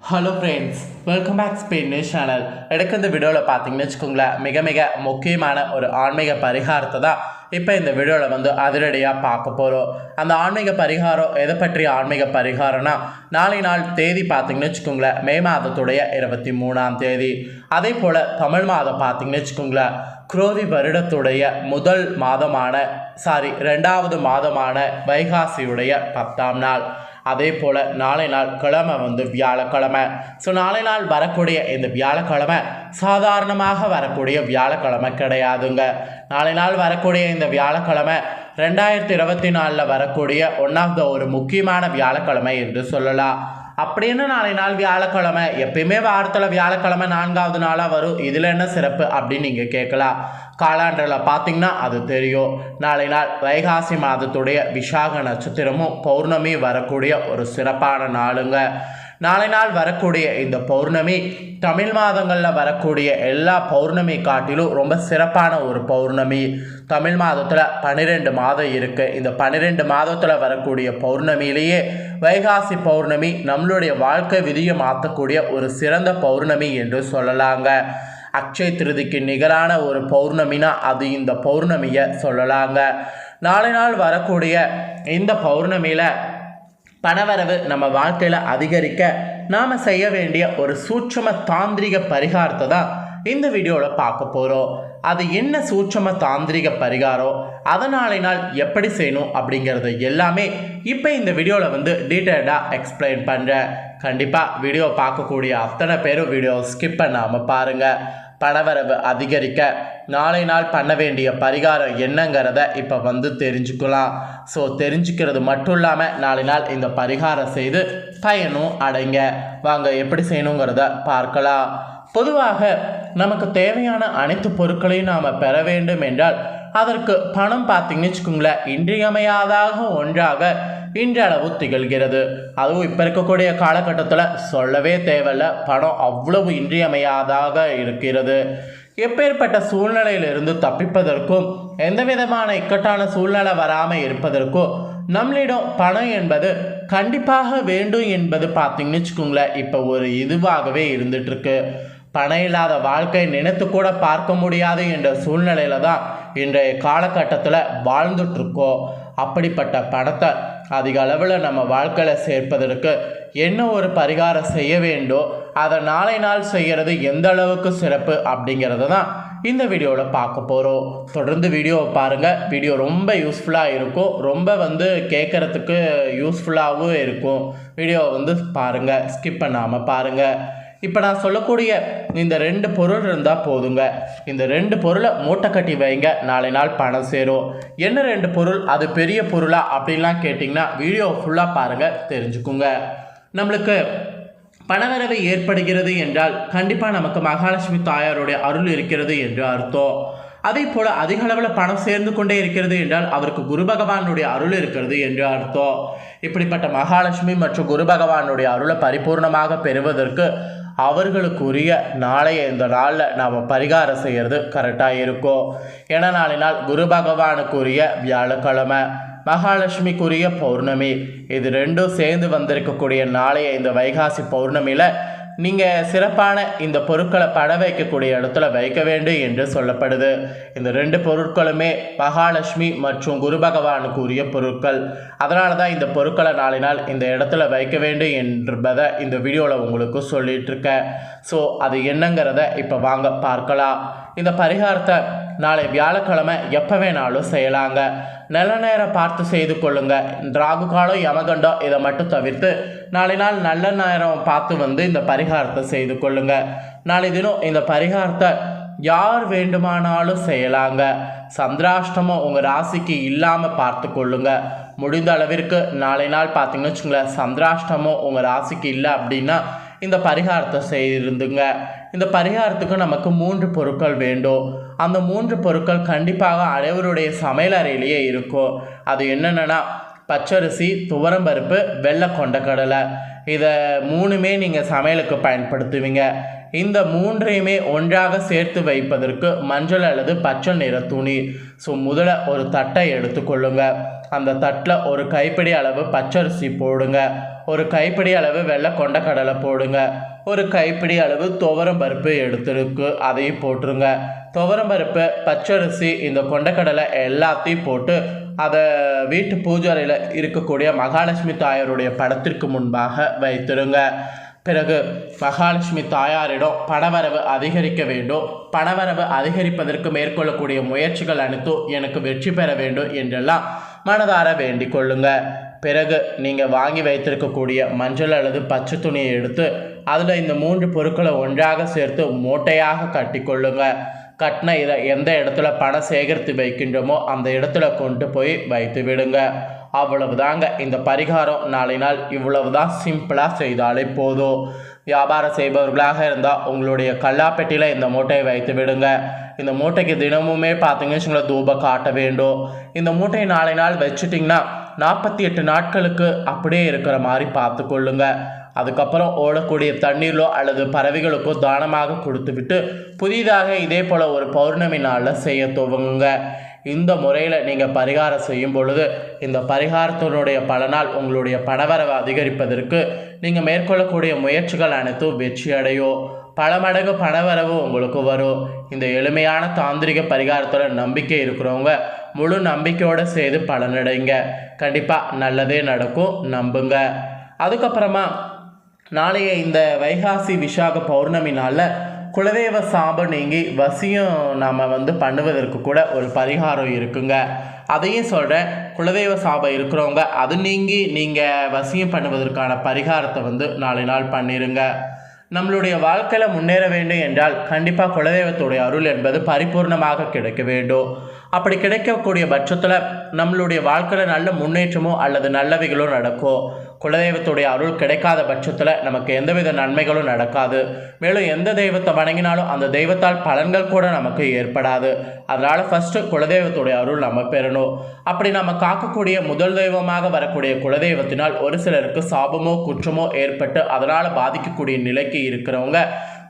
Hello friends welcome back Spain news channel எடுக்க இந்த வீடியோவில் பார்த்தீங்கன்னு வச்சுக்கோங்களேன் மிக மிக முக்கியமான ஒரு ஆன்மீக பரிகாரத்தை தான் இப்போ இந்த வீடியோவில் வந்து அதிரடியாக பார்க்க போகிறோம் அந்த ஆன்மீக பரிகாரம் எதை பற்றிய ஆன்மீக பரிகாரம்னா நாளை நாள் தேதி பார்த்தீங்கன்னு வச்சுக்கோங்களேன் மே மாதத்துடைய இருபத்தி மூணாம் தேதி அதே போல் தமிழ் மாதம் பார்த்தீங்கன்னு வச்சுக்கோங்களேன் குரோதி வருடத்துடைய முதல் மாதமான சாரி ரெண்டாவது மாதமான வைகாசியுடைய பத்தாம் நாள் அதே போல் நாளை நாள் கிழமை வந்து வியாழக்கிழமை. ஸோ நாளை நாள் வரக்கூடிய இந்த வியாழக்கிழமை சாதாரணமாக வரக்கூடிய வியாழக்கிழமை கிடையாதுங்க. நாளை நாள் வரக்கூடிய இந்த வியாழக்கிழமை ரெண்டாயிரத்தி இருபத்தி நாலில் வரக்கூடிய ஒன் ஆஃப் த ஒரு முக்கியமான வியாழக்கிழமை என்று சொல்லலாம். அப்படின்னு நாளை நாள் வியாழக்கிழமை எப்பயுமே வாரத்தில் வியாழக்கிழமை நான்காவது நாளாக வரும். இதில் என்ன சிறப்பு அப்படின்னு நீங்கள் கேட்கலாம். காலாண்டரில் பார்த்தீங்கன்னா அது தெரியும். நாளை நாள் வைகாசி மாதத்துடைய விசாக நட்சத்திரமும் பௌர்ணமி வரக்கூடிய ஒரு சிறப்பான நாளுங்க. நாளை நாள் வரக்கூடிய இந்த பௌர்ணமி தமிழ் மாதங்களில் வரக்கூடிய எல்லா பௌர்ணமி காட்டிலும் ரொம்ப சிறப்பான ஒரு பௌர்ணமி. தமிழ் மாதத்தில் பன்னிரெண்டு மாதம் இருக்குது இந்த பன்னிரெண்டு மாதத்தில் வரக்கூடிய பௌர்ணமியிலேயே வைகாசி பௌர்ணமி நம்மளுடைய வாழ்க்கை விதியை மாற்றக்கூடிய ஒரு சிறந்த பௌர்ணமி என்று சொல்லலாங்க. அக்ஷய திருதிக்கு நிகரான ஒரு பௌர்ணமினா அது இந்த பௌர்ணமியை சொல்லலாங்க. நாளை நாள் வரக்கூடிய இந்த பௌர்ணமியில் பணவரவு நம்ம வாழ்க்கையில் அதிகரிக்க நாம் செய்ய வேண்டிய ஒரு சூட்சம தாந்திரிக பரிகாரத்தை தான் இந்த வீடியோவில் பார்க்க போகிறோம் அது என்ன சூட்சம தாந்திரிக பரிகாரம்? அதனாலே நாள் எப்படி செய்யணும் அப்படிங்கிறது எல்லாமே இப்போ இந்த வீடியோவில் வந்து டீட்டெயில்டாக எக்ஸ்பிளைன் பண்ணுறேன் கண்டிப்பாக வீடியோ பார்க்கக்கூடிய அத்தனை பேரும் வீடியோ ஸ்கிப் பண்ணாமல் பாருங்கள் பணவரவு அதிகரிக்க நாளை நாள் பண்ண வேண்டிய பரிகாரம் என்னங்கிறத இப்போ வந்து தெரிஞ்சுக்கலாம். ஸோ தெரிஞ்சுக்கிறது மட்டும் இல்லாமல் நாளை நாள் இந்த பரிகாரம் செய்து பயனும் அடைங்க. வாங்க எப்படி செய்யணுங்கிறத பார்க்கலாம். பொதுவாக நமக்கு தேவையான அனைத்து பொருட்களையும் நாம் பெற வேண்டும் என்றால் அதற்கு பணம் பார்த்தீங்கன்னு வச்சுக்கோங்களேன் இன்றியமையாதாக ஒன்றாக இன்றளவு திகழ்கிறது அதுவும் இப்போ இருக்கக்கூடிய காலகட்டத்தில் சொல்லவே தேவையில்ல. பணம் அவ்வளவு இன்றியமையாதாக இருக்கிறது. எப்பேற்பட்ட சூழ்நிலையிலிருந்து தப்பிப்பதற்கும் எந்த விதமான இக்கட்டான சூழ்நிலை வராமல் இருப்பதற்கும் நம்மளிடம் பணம் என்பது கண்டிப்பாக வேண்டும் என்பது பார்த்தீங்கன்னு வச்சுக்கோங்களேன். இப்போ ஒரு இதுவாகவே இருந்துகிட்ருக்கு பணம் இல்லாத வாழ்க்கை நினைத்து கூட பார்க்க முடியாது என்ற சூழ்நிலையில தான் இன்றைய காலகட்டத்தில் வாழ்ந்துட்டுருக்கோம். அப்படிப்பட்ட பணத்தை அதிக அளவில் நம்ம வாழ்க்கையில் சேர்ப்பதற்கு என்ன ஒரு பரிகாரம் செய்ய வேண்டும் அதை நாளை நாள் செய்கிறது எந்த அளவுக்கு சிறப்பு அப்படிங்கிறத தான் இந்த வீடியோவில் பார்க்க போகிறோம் தொடர்ந்து வீடியோவை பாருங்கள் வீடியோ ரொம்ப யூஸ்ஃபுல்லாக இருக்கும். ரொம்ப வந்து கேட்குறதுக்கு யூஸ்ஃபுல்லாகவும் இருக்கும். வீடியோவை வந்து பாருங்கள் ஸ்கிப் பண்ணாமல் பாருங்கள் இப்போ நான் சொல்லக்கூடிய இந்த ரெண்டு பொருள் இருந்தால் போதுங்க. இந்த ரெண்டு பொருளை மூட்டை கட்டி வைங்க. நாளை நாள் பணம் சேரும். என்ன ரெண்டு பொருள்? அது பெரிய பொருளா? அப்படின்லாம் கேட்டிங்கன்னா வீடியோ ஃபுல்லாக பாருங்கள் தெரிஞ்சுக்குங்க. நம்மளுக்கு பணவரவு ஏற்படுகிறது என்றால் கண்டிப்பாக நமக்கு மகாலட்சுமி தாயாருடைய அருள் இருக்கிறது என்று அர்த்தம். அதே போல் அதிக அளவில் பணம் சேர்ந்து கொண்டே இருக்கிறது என்றால் அவருக்கு குரு பகவானுடைய அருள் இருக்கிறது என்று அர்த்தம். இப்படிப்பட்ட மகாலட்சுமி மற்றும் குரு பகவானுடைய அருளை பரிபூர்ணமாக பெறுவதற்கு அவர்களுக்குரிய நாளைய இந்த நாளில் நாம் பரிகாரம் செய்கிறது கரெக்டாக இருக்கும். ஏன்னா நாளை நாள் குரு பகவானுக்குரிய வியாழக்கிழமை மகாலட்சுமிக்குரிய பௌர்ணமி. இது ரெண்டும் சேர்ந்து வந்திருக்கக்கூடிய நாளைய இந்த வைகாசி பௌர்ணமியில் நீங்கள் சிறப்பான இந்த பொருட்களை பட வைக்கக்கூடிய இடத்துல வைக்க வேண்டும் என்று சொல்லப்படுது. இந்த ரெண்டு பொருட்களுமே மகாலட்சுமி மற்றும் குரு பகவானுக்கு உரிய பொருட்கள். அதனால தான் இந்த பொருட்களை நாளை நாள் இந்த இடத்துல வைக்க வேண்டும் என்பதை இந்த வீடியோவில் உங்களுக்கு சொல்லிட்டு இருக்கேன் ஸோ அது என்னங்கிறத இப்போ வாங்க பார்க்கலாம். இந்த பரிகாரத்தை நாளை வியாழக்கிழமை எப்போ வேணாலும் செய்யலாங்க. நல்ல நேரம் பார்த்து செய்து கொள்ளுங்கள் ராகு காலம் யமகண்டம் இதை மட்டும் தவிர்த்து நாளை நாள் நல்ல நேரம் பார்த்து வந்து இந்த பரிகாரத்தை செய்து கொள்ளுங்க. நாளை தினம் இந்த பரிகாரத்தை யார் வேண்டுமானாலும் செய்யலாங்க. சந்திராஷ்டமம் உங்கள் ராசிக்கு இல்லாமல் பார்த்து கொள்ளுங்க. முடிந்த அளவிற்கு நாளை நாள் பார்த்தீங்கன்னு வச்சுங்களேன் சந்திராஷ்டமம் உங்கள் ராசிக்கு இல்லை அப்படின்னா இந்த பரிகாரத்தை செய்திருந்துங்க. இந்த பரிகாரத்துக்கு நமக்கு மூன்று பொருட்கள் வேண்டும். அந்த மூன்று பொருட்கள் கண்டிப்பாக அனைவருடைய சமையலறையிலேயே இருக்கும். அது என்னென்னா பச்சரிசி துவரம்பருப்பு வெள்ளை கொண்டக்கடலை. இதை மூணுமே நீங்கள் சமையலுக்கு பயன்படுத்துவீங்க. இந்த மூன்றையுமே ஒன்றாக சேர்த்து வைப்பதற்கு மஞ்சள் அல்லது பச்சை நிற துணி. ஸோ முதல்ல ஒரு தட்டை எடுத்துக்கொள்ளுங்க. அந்த தட்டில் ஒரு கைப்பிடி அளவு பச்சரிசி போடுங்க. ஒரு கைப்பிடி அளவு வெள்ளை கொண்டக்கடலை போடுங்க. ஒரு கைப்பிடி அளவு துவரம் பருப்பு எடுத்துருக்கு அதையும் போட்டுருங்க. துவரம் பருப்பு பச்சரிசி இந்த கொண்டக்கடலை எல்லாத்தையும் போட்டு அதை வீட்டு பூஜாரையில் இருக்கக்கூடிய மகாலட்சுமி தாயாருடைய படத்திற்கு முன்பாக வைத்திருங்க. பிறகு மகாலட்சுமி தாயாரிடம் பணவரவு அதிகரிக்க வேண்டும். பணவரவு அதிகரிப்பதற்கு மேற்கொள்ளக்கூடிய முயற்சிகள் அனைத்தும் எனக்கு வெற்றி பெற வேண்டும் என்றெல்லாம் மனதார வேண்டிக் கொள்ளுங்க. பிறகு நீங்கள் வாங்கி வைத்திருக்கக்கூடிய மஞ்சள் அல்லது பச்சை துணியை எடுத்து அதில் இந்த மூன்று பொருட்களை ஒன்றாக சேர்த்து மூட்டையாக கட்டிக்கொள்ளுங்கள் கட்டின இதை எந்த இடத்துல பணம் சேகரித்து வைக்கின்றோமோ அந்த இடத்துல கொண்டு போய் வைத்து விடுங்க. அவ்வளவுதாங்க. இந்த பரிகாரம் நாளை நாள் இவ்வளவு தான் சிம்பிளாக செய்தாலே போதும். வியாபாரம் செய்பவர்களாக இருந்தால் உங்களுடைய கல்லாப்பெட்டியில் இந்த மூட்டையை வைத்து விடுங்க. இந்த மூட்டைக்கு தினமுமே பார்த்தீங்கன்னு வச்சுங்களேன் தூபம் காட்ட வேண்டும். இந்த மூட்டையை நாளை நாள் வச்சுட்டிங்கன்னா நாற்பத்தி எட்டு நாட்களுக்கு அப்படியே இருக்கிற மாதிரி பார்த்துக்கொள்ளுங்க. அதுக்கப்புறம் ஓடக்கூடிய தண்ணீரிலோ அல்லது பறவைகளுக்கோ தானமாக கொடுத்துவிட்டு புதிதாக இதே போல் ஒரு பௌர்ணமி நாளில் செய்ய துவங்குங்க. இந்த முறையில் நீங்கள் பரிகாரம் செய்யும் பொழுது இந்த பரிகாரத்தினுடைய பலனால் உங்களுடைய பணவரவை அதிகரிப்பதற்கு நீங்கள் மேற்கொள்ளக்கூடிய முயற்சிகள் அனைத்தும் வெற்றியடையும் பல மடங்கு பணவரவு உங்களுக்கு வரும். இந்த எளிமையான தாந்திரிக பரிகாரத்தில் நம்பிக்கை இருக்கிறவங்க முழு நம்பிக்கையோடு செய்து பலனடைங்க. கண்டிப்பாக நல்லதே நடக்கும். நம்புங்க. அதுக்கப்புறமா நாளைய இந்த வைகாசி விசாக பௌர்ணமி நாளில் குலதெய்வ சாபம் நீங்கி வசியம் நாம் வந்து பண்ணுவதற்கு கூட ஒரு பரிகாரம் இருக்குங்க. அதையும் சொல்கிறேன் குலதெய்வ சாபம் இருக்கிறவங்க அது நீங்கி நீங்கள் வசியம் பண்ணுவதற்கான பரிகாரத்தை வந்து நாளை நாள் பண்ணிடுங்க நம்மளுடைய வாழ்க்கையில் முன்னேற வேண்டும் என்றால் கண்டிப்பாக குலதெய்வத்துடைய அருள் என்பது பரிபூர்ணமாக கிடைக்க வேண்டும். அப்படி கிடைக்கக்கூடிய பட்சத்தில் நம்மளுடைய வாழ்க்கையில் நல்ல முன்னேற்றமோ அல்லது நல்லவைகளோ நடக்கும் குலதெய்வத்துடைய அருள் கிடைக்காத பட்சத்தில் நமக்கு எந்தவித நன்மைகளும் நடக்காது. மேலும் எந்த தெய்வத்தை வணங்கினாலும் அந்த தெய்வத்தால் பலன்கள் கூட நமக்கு ஏற்படாது. அதனால் ஃபஸ்ட்டு குலதெய்வத்துடைய அருள் நம்ம பெறணும். அப்படி நம்ம காக்கக்கூடிய முதல் தெய்வமாக வரக்கூடிய குலதெய்வத்தினால் ஒரு சிலருக்கு சாபமோ குற்றமோ ஏற்பட்டு அதனால் பாதிக்கக்கூடிய நிலைக்கு இருக்கிறவங்க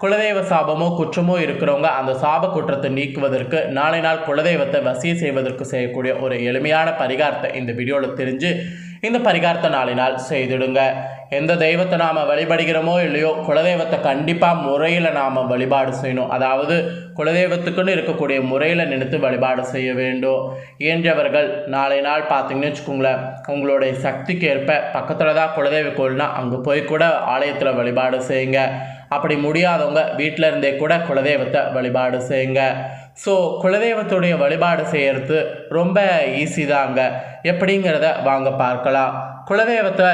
குலதெய்வ சாபமோ குற்றமோ இருக்கிறவங்க அந்த சாப குற்றத்தை நீக்குவதற்கு நாளை நாள் குலதெய்வத்தை வசிய செய்வதற்கு செய்யக்கூடிய ஒரு எளிமையான பரிகாரத்தை இந்த வீடியோவில் தெரிஞ்சு இந்த பரிகாரத்தை நாளினால் செய்திடுங்க. எந்த தெய்வத்தை நாம் வழிபடுகிறோமோ இல்லையோ குலதெய்வத்தை கண்டிப்பாக முறையில் நாம் வழிபாடு செய்யணும். அதாவது குலதெய்வத்துக்குன்னு இருக்கக்கூடிய முறையில் நினைத்து வழிபாடு செய்ய வேண்டும். இயன்றவர்கள் நாளை நாள் பார்த்தீங்கன்னு வச்சுக்கோங்களேன் உங்களுடைய சக்திக்கு ஏற்ப பக்கத்தில் தான் குலதெய்வ கோயில்னால் அங்கே போய் கூட ஆலயத்தில் வழிபாடு செய்யுங்க. அப்படி முடியாதவங்க வீட்டில் இருந்தே கூட குலதெய்வத்தை வழிபாடு செய்யுங்க. ஸோ குலதெய்வத்துடைய வழிபாடு செய்கிறது ரொம்ப ஈஸி தாங்க. எப்படிங்கிறத வாங்க பார்க்கலாம். குலதெய்வத்தை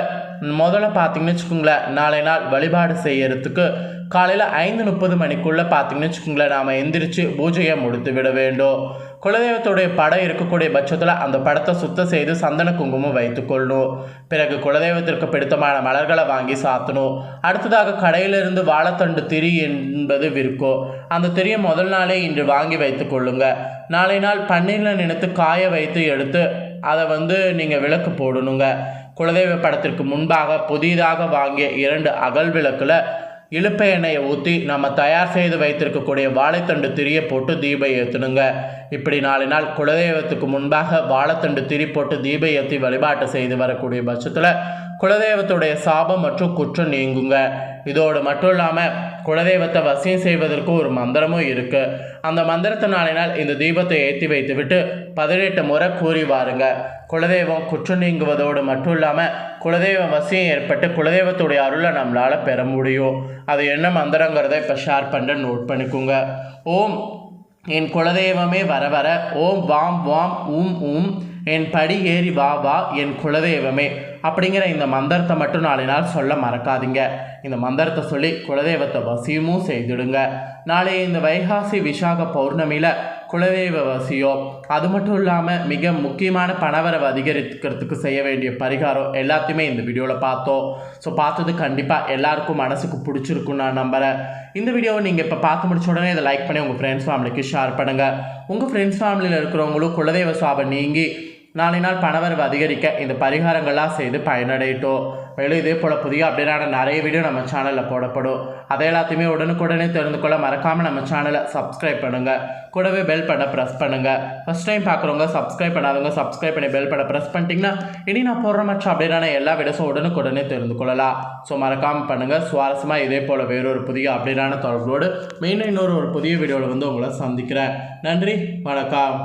முதல்ல பார்த்தீங்கன்னு வச்சுக்கோங்களேன் நாளை நாள் வழிபாடு செய்யறதுக்கு காலையில் ஐந்து முப்பது மணிக்குள்ளே பார்த்தீங்கன்னு வச்சுக்கோங்களேன் நாம் எந்திரிச்சு பூஜையை முடித்து விட வேண்டும். குலதெய்வத்துடைய படம் இருக்கக்கூடிய பட்சத்தில் அந்த படத்தை சுத்தம் செய்து சந்தன குங்குமம் வைத்துக்கொள்ளணும் பிறகு குலதெய்வத்திற்கு பிடித்தமான மலர்களை வாங்கி சாத்தணும். அடுத்ததாக கடையிலிருந்து வாழைத்தண்டு திரி என்பது விற்கும். அந்த திரியை முதல் நாளே இன்று வாங்கி வைத்து கொள்ளுங்க. நாளை நாள் பன்னீரில் நினைத்து காய வைத்து எடுத்து அதை வந்து நீங்கள் விளக்கு போடணுங்க. குலதெய்வ படத்திற்கு முன்பாக புதிதாக வாங்கிய இரண்டு அகல் விளக்கில் இழுப்பை எண்ணெயை ஊற்றி நம்ம தயார் செய்து வைத்திருக்கக்கூடிய வாழைத்தண்டு திரியை போட்டு தீபம் ஏற்றணுங்க இப்படி நாலு நாள் குலதெய்வத்துக்கு முன்பாக வாழைத்தண்டு திரி போட்டு தீபம் ஏற்றி வழிபாட்டு செய்து வரக்கூடிய பட்சத்தில் குலதெய்வத்துடைய சாபம் மற்றும் குற்றம் நீங்குங்க. இதோடு மட்டும் இல்லாமல் குலதெய்வத்தை வசியம் செய்வதற்கு ஒரு மந்திரமும் இருக்குது அந்த மந்திரத்தினாலினால் இந்த தீபத்தை ஏற்றி வைத்துவிட்டு பதினெட்டு முறை கூறி வாருங்க. குலதெய்வம் குற்றம் நீங்குவதோடு மட்டும் இல்லாமல் குலதெய்வ வசியம் ஏற்பட்டு குலதெய்வத்துடைய அருளை நம்மளால் பெற முடியும். அது என்ன மந்திரங்கிறத இப்போ ஷேர் பண்ணுற நோட் பண்ணிக்கோங்க. ஓம் என் குலதெய்வமே வர வர ஓம் வாம் வாம் ஊம் ஊம் என் படி ஏறி வா வா என் குலதெய்வமே அப்படிங்கிற இந்த மந்திரத்தை மட்டும் நாளை நாள் சொல்ல மறக்காதீங்க. இந்த மந்திரத்தை சொல்லி குலதெய்வத்தை வசியமும் செய்துடுங்க. நாளை இந்த வைகாசி விசாக பௌர்ணமியில் குலதெய்வ வசியம் அது மட்டும் இல்லாமல் மிக முக்கியமான பணவரவு அதிகரிக்கிறதுக்கு செய்ய வேண்டிய பரிகாரம் எல்லாத்தையுமே இந்த வீடியோவில் பார்த்தோம். ஸோ பார்த்தது கண்டிப்பாக எல்லாருக்கும் மனசுக்கு பிடிச்சிருக்கும் நான் நம்புகிறேன் இந்த வீடியோவை நீங்கள் இப்போ பார்த்து முடிச்ச உடனே இதை லைக் பண்ணி உங்கள் ஃப்ரெண்ட்ஸ் ஃபேமிலிக்கு ஷேர் பண்ணுங்கள் உங்கள் ஃப்ரெண்ட்ஸ் ஃபேமிலியில் இருக்கிறவங்களும் குலதெய்வ சாபம் நீங்கி நாளை நாள் பணவரவு அதிகரிக்க இந்த பரிகாரங்கள்லாம் செய்து பயனடையட்டும். மேலும் இதே போல் புதிய அப்டேட்டான நிறைய வீடியோ நம்ம சேனலில் போடப்படும். அதை எல்லாத்தையுமே உடனுக்குடனே தெரிந்து கொள்ள மறக்காமல் நம்ம சேனலை சப்ஸ்கிரைப் பண்ணுங்கள் கூடவே பெல் பட்டனை ப்ரெஸ் பண்ணுங்கள் ஃபஸ்ட் டைம் பார்க்குறவங்க சப்ஸ்கிரைப் பண்ணாதவங்க சப்ஸ்கிரைப் பண்ணி பெல் பட்டனை ப்ரெஸ் பண்ணிட்டீங்கன்னா இனி நான் போடுற மற்ற அப்டேட்டான எல்லா வீடியோஸும் உடனுக்குடனே தெரிந்து கொள்ளலாம். ஸோ மறக்காமல் பண்ணுங்கள் சுவாரஸ்யமாக இதே போல் வேறொரு புதிய அப்டேட்டான தொடர்போடு மெயினாக இன்னொரு ஒரு புதிய வீடியோவில் வந்து உங்களை சந்திக்கிறேன். நன்றி. வணக்கம்.